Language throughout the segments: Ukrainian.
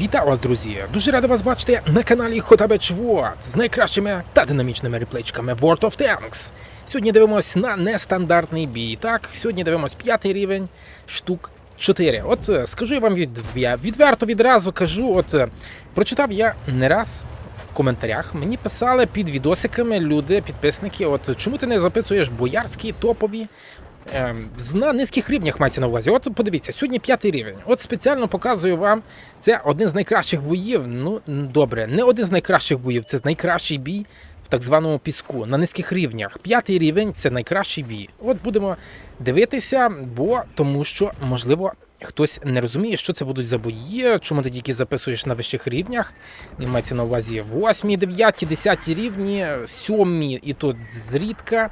Вітаю вас, друзі! Дуже радий вас бачити на каналі Хотабеч World з найкращими та динамічними реплейчиками World of Tanks. Сьогодні дивимось на нестандартний бій. Так, сьогодні дивимось п'ятий рівень штук 4. От е, скажу я вам від, я відверто відразу кажу, от е, прочитав я не раз в коментарях. Мені писали під відосиками люди, підписники. От чому ти не записуєш боярські топові на низьких рівнях мається на увазі. От подивіться, сьогодні п'ятий рівень. От спеціально показую вам. Це один з найкращих боїв. Ну добре, не один з найкращих боїв, це найкращий бій в так званому піску на низьких рівнях. П'ятий рівень це найкращий бій. От будемо дивитися, бо тому що можливо. Хтось не розуміє, що це будуть за бої, чому ти тільки записуєш на вищих рівнях. Мається на увазі 8, 9, 10 рівні, 7 і тут зрідка.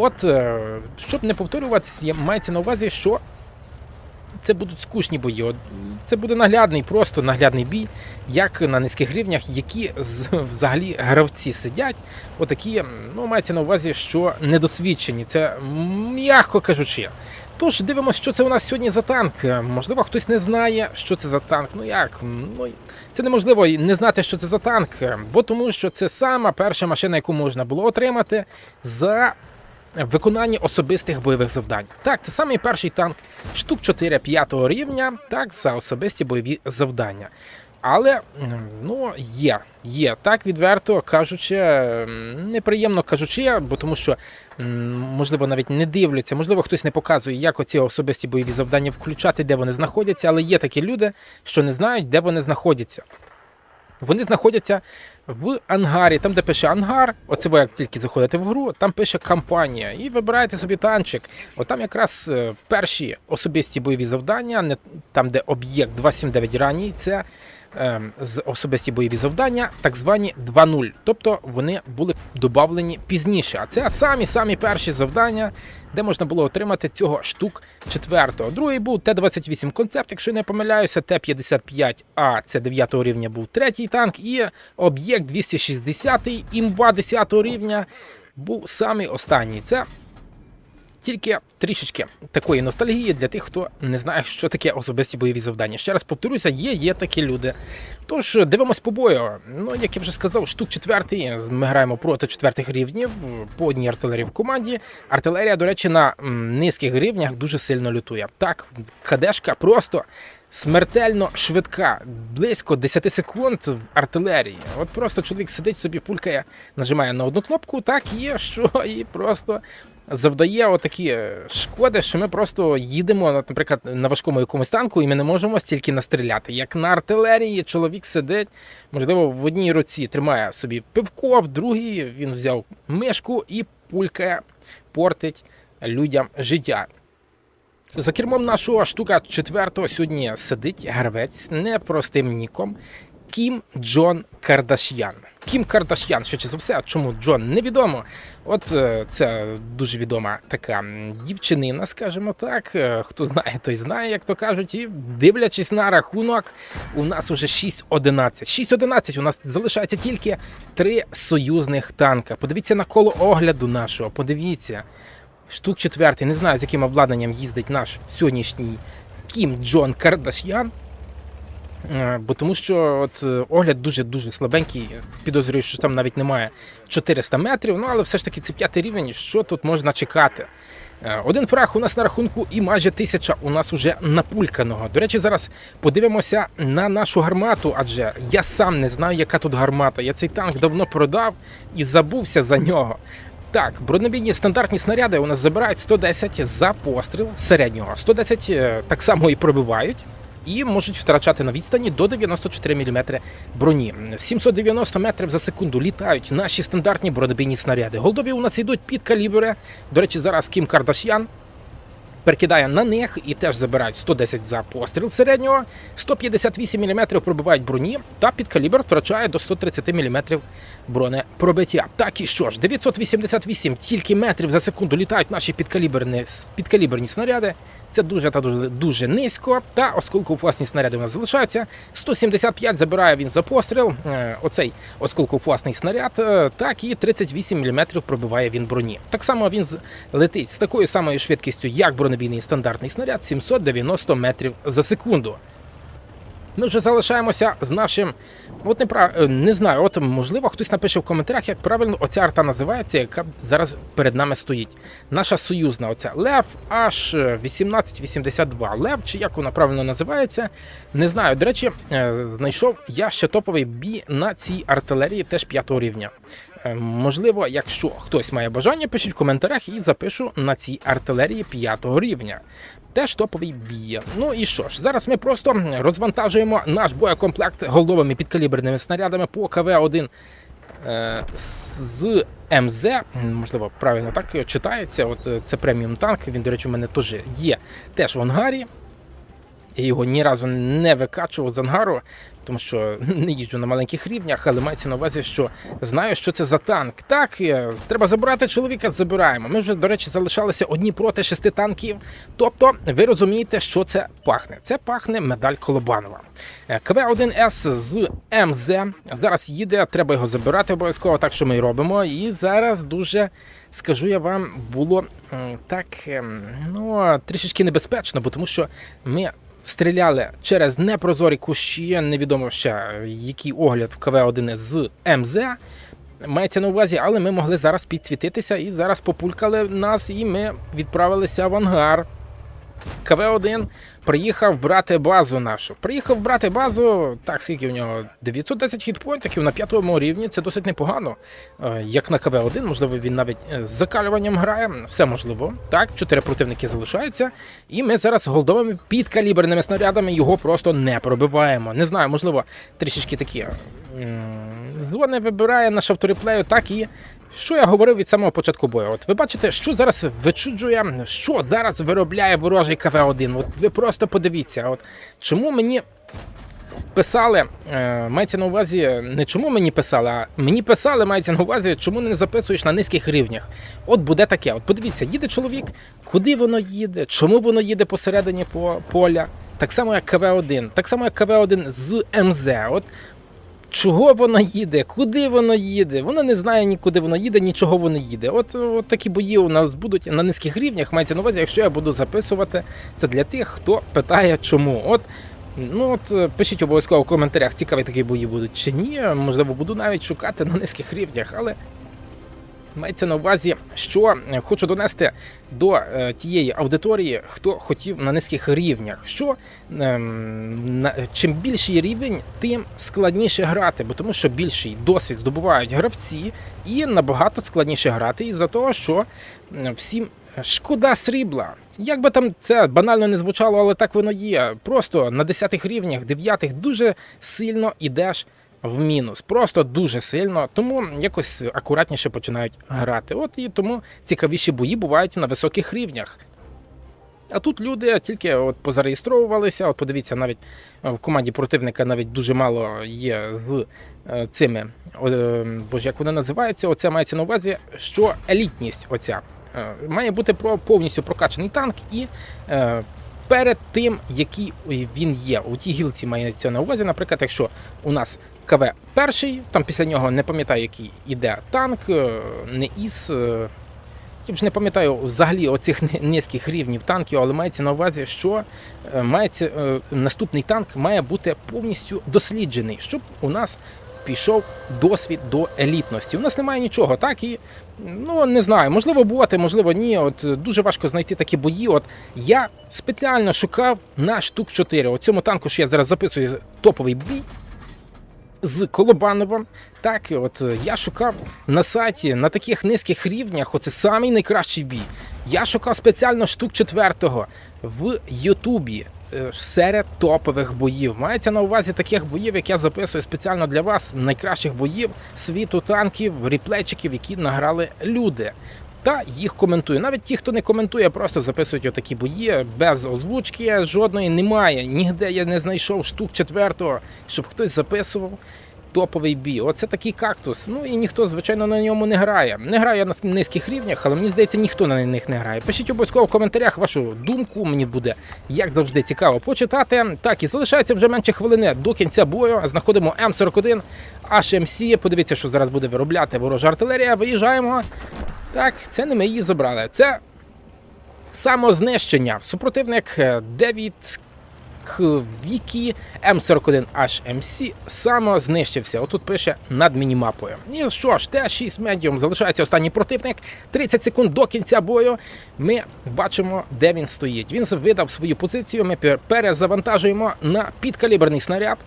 От, е, щоб не повторюватися, мається на увазі, що це будуть скучні бої. Це буде наглядний, просто наглядний бій, як на низьких рівнях, які взагалі гравці сидять. Отакі, ну, мається на увазі, що недосвідчені. Це м'яко кажучи. Тож дивимося, що це у нас сьогодні за танк. Можливо, хтось не знає, що це за танк. Ну як? Ну це неможливо не знати, що це за танк, бо тому що це сама перша машина, яку можна було отримати за виконання особистих бойових завдань. Так, це самий перший танк штук 4-5 рівня, так, за особисті бойові завдання. Але ну, є, є так відверто кажучи, неприємно кажучи, бо тому що можливо навіть не дивляться, можливо, хтось не показує, як оці особисті бойові завдання включати, де вони знаходяться, але є такі люди, що не знають, де вони знаходяться. Вони знаходяться в ангарі, там, де пише ангар, оце ви як тільки заходите в гру, там пише кампанія, і вибираєте собі танчик. От там якраз е, перші особисті бойові завдання, там, де об'єкт 279 ранній, це з особисті бойові завдання, так звані 2.0. Тобто вони були додавлені пізніше. А це самі самі перші завдання, де можна було отримати цього штук четвертого. Другий був Т-28 концепт, якщо не помиляюся, Т-55А, це 9 рівня був третій танк, і об'єкт 260 імба 10 рівня був самий останній. Це тільки трішечки такої ностальгії для тих, хто не знає, що таке особисті бойові завдання. Ще раз повторюся, є, є такі люди. Тож дивимось по бою. Ну, як я вже сказав, штук четвертий. Ми граємо проти четвертих рівнів по одній артилерії в команді. Артилерія, до речі, на низьких рівнях дуже сильно лютує. Так, кадешка просто. Смертельно швидка, близько 10 секунд в артилерії. От просто чоловік сидить собі, пулькає, нажимає на одну кнопку, так є, що і просто завдає отакі шкоди, що ми просто їдемо, наприклад, на важкому якомусь танку, і ми не можемо стільки настріляти. Як на артилерії, чоловік сидить, можливо, в одній руці тримає собі пивко, в другій він взяв мишку і пулькає, портить людям життя. За кермом нашого штука четвертого сьогодні сидить гравець непростим ніком Кім Джон Кардаш'ян. Кім Кардаш'ян, швидше за все, чому Джон невідомо. От е, це дуже відома така дівчинина, скажімо так. Е, Хто знає, той знає, як то кажуть. І дивлячись на рахунок, у нас уже 6-11. 6-11 у нас залишається тільки три союзних танка. Подивіться на коло огляду нашого, подивіться. Штук четвертий, не знаю, з яким обладнанням їздить наш сьогоднішній Кім Джон Кардаш'ян. Е, Бо тому що от е, огляд дуже-дуже слабенький. Підозрюю, що там навіть немає 400 метрів. Ну але все ж таки це п'ятий рівень. Що тут можна чекати? Е, Один фраг у нас на рахунку і майже тисяча у нас уже напульканого. До речі, зараз подивимося на нашу гармату, адже я сам не знаю, яка тут гармата. Я цей танк давно продав і забувся за нього. Так, бронебійні стандартні снаряди у нас забирають 110 за постріл середнього. 110 е, так само і пробивають. І можуть втрачати на відстані до 94 мм броні. 790 метрів за секунду літають наші стандартні бронебійні снаряди. Голдові у нас йдуть під калібри. До речі, зараз Кім Кардаш'ян перекидає на них і теж забирають 110 за постріл середнього, 158 мм пробивають броні, та під калібр втрачає до 130 мм бронепробиття. Так і що ж, 988 тільки метрів за секунду літають наші підкаліберні, підкаліберні снаряди. Це дуже та дуже, дуже низько. Та осколку власні снаряди у нас залишаються. 175 забирає він за постріл. Е, Оцей осколково-фугасний снаряд. е, Так і 38 мм пробиває він броні. Так само він летить з такою самою швидкістю, як бронебійний стандартний снаряд, 790 метрів за секунду. Ми вже залишаємося з нашим. От не прав... е, не знаю, от можливо хтось напише в коментарях, як правильно оця арта називається, яка зараз перед нами стоїть. Наша союзна оця Лев аж 1882. Лев, чи як вона правильно називається, не знаю. До речі, е, знайшов я ще топовий бій на цій артилерії, теж п'ятого рівня. Е, Можливо, якщо хтось має бажання, пишіть в коментарях і запишу на цій артилерії п'ятого рівня. Теж топовий бій. Ну і що ж, зараз ми просто розвантажуємо наш боєкомплект голдовими підкаліберними снарядами по КВ-1 е, з МЗ. Можливо, правильно так читається. От е, це преміум танк. Він, до речі, у мене теж є теж в ангарі. Я його ні разу не викачував з ангару, тому що не їжджу на маленьких рівнях, але мається на увазі, що знаю, що це за танк. Так, е, треба забирати чоловіка, забираємо. Ми вже, до речі, залишалися одні проти шести танків. Тобто, ви розумієте, що це пахне. Це пахне медаль Колобанова. Е, КВ-1С з МЗ. Зараз їде, треба його забирати обов'язково, так що ми і робимо. І зараз дуже. Скажу я вам, було так ем, ну, трішечки небезпечно, бо тому що ми стріляли через непрозорі кущі, невідомо ще е, який огляд в КВ-1 з МЗ. Мається на увазі, але ми могли зараз підсвітитися і зараз популькали нас, і ми відправилися в ангар. КВ-1 приїхав брати базу нашу. Приїхав брати базу, так, скільки у нього? 910 хітпоінтів на п'ятому рівні, це досить непогано. Е, Як на КВ-1, можливо, він навіть е, з закалюванням грає, все можливо. Так, чотири противники залишаються. І ми зараз голдовими підкаліберними снарядами його просто не пробиваємо. Не знаю, можливо, трішечки такі. Зло вибирає наш авториплею, так і що я говорив від самого початку бою? От ви бачите, що зараз вичуджує, що зараз виробляє ворожий КВ-1. От ви просто подивіться, от чому мені писали, е, мається на увазі, не чому мені писали, а мені писали, мається на увазі, чому не записуєш на низьких рівнях. От буде таке. От подивіться, їде чоловік, куди воно їде, чому воно їде посередині по поля. Так само, як КВ-1, так само, як КВ-1 з МЗ. От Чого воно їде, куди воно їде? Воно не знає нікуди воно їде, нічого воно їде. От, от такі бої у нас будуть на низьких рівнях. Мається на увазі, якщо я буду записувати, це для тих, хто питає, чому. От ну от е, пишіть обов'язково в коментарях, цікаві такі бої будуть чи ні. Можливо, буду навіть шукати на низьких рівнях, але. Мається на увазі, що е, хочу донести до е, тієї аудиторії, хто хотів на низьких рівнях. Що ем, чим більший рівень, тим складніше грати, бо тому що більший досвід здобувають гравці, і набагато складніше грати із-за того, що всім шкода срібла. Як би там це банально не звучало, але так воно є. Просто на 10 рівнях, 9 дуже сильно ідеш в мінус. Просто дуже сильно, тому якось акуратніше починають грати. От і тому цікавіші бої бувають на високих рівнях. А тут люди тільки от позареєстровувалися. От подивіться, навіть е, в команді противника навіть дуже мало є з е, цими. е, Боже, як вони називаються? Оце мається на увазі, що елітність оця має бути про повністю прокачаний танк і. Перед тим, який він є, у тій гілці мається на увазі, наприклад, якщо у нас КВ перший, там після нього не пам'ятаю, який іде танк, е, не із. е, я вже не пам'ятаю взагалі оцих низьких рівнів танків, але мається на увазі, що е, мається, наступний танк має бути повністю досліджений, щоб у нас пішов досвід до елітності. У нас немає нічого, так і ну не знаю, можливо, боти, можливо, ні. От дуже важко знайти такі бої. От я спеціально шукав на штук 4. У цьому танку, що я зараз записую топовий бій з Колобановим. Так, от е, я шукав на сайті на таких низьких рівнях. Оце самий найкращий бій. Я шукав спеціально штук четвертого в Ютубі е, серед топових боїв. Мається на увазі таких боїв, як я записую спеціально для вас, найкращих боїв світу танків, ріплейчиків, які награли люди. Та їх коментую. Навіть ті, хто не коментує, просто записують отакі бої без озвучки. Жодної немає. Нігде я не знайшов штук четвертого, щоб хтось записував топовий бій. Оце такий кактус. Ну і ніхто, звичайно, на ньому не грає. Не грає на низьких рівнях, але мені здається, ніхто на них не грає. Пишіть обов'язково в коментарях вашу думку. Мені буде як завжди цікаво почитати. Так, і залишається вже менше хвилини до кінця бою. Знаходимо М41 HMC. Подивіться, що зараз буде виробляти ворожа артилерія. Виїжджаємо. Так, це не ми її забрали. Це самознищення. Супротивник е, Девід Вікі М41HMC саме знищився. Отут пише над мінімапою. І що ж, Т6 медіум залишається останній противник. 30 секунд до кінця бою. Ми бачимо, де він стоїть. Він видав свою позицію. Ми пер- перезавантажуємо на підкаліберний снаряд.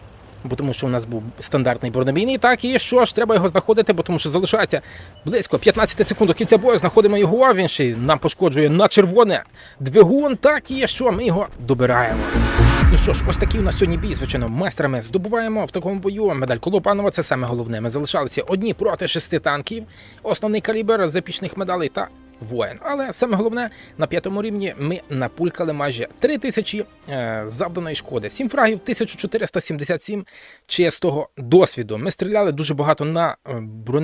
Бо тому що у нас був стандартний бронебійний. Так, і що ж, треба його знаходити, бо тому що залишається близько 15 секунд до кінця бою. Знаходимо його. Він ще нам пошкоджує на червоне двигун. Так, і що ми його добираємо. Ну що ж, ось такий у нас сьогодні бій, звичайно, майстрами здобуваємо в такому бою. Медаль Колопанова це саме головне. Ми залишалися одні проти шести танків. Основний калібр запічних медалей та воїн. Але саме головне, на п'ятому рівні ми напулькали майже 3 тисячі е, завданої шкоди. 7 фрагів, 1477 чистого досвіду. Ми стріляли дуже багато на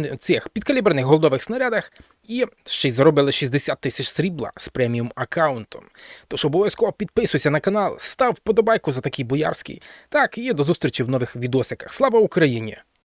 е, цих підкаліберних голдових снарядах і ще й заробили 60 тисяч срібла з преміум аккаунтом. Тож обов'язково підписуйся на канал, став вподобайку за такий боярський. Так, і до зустрічі в нових відосиках. Слава Україні!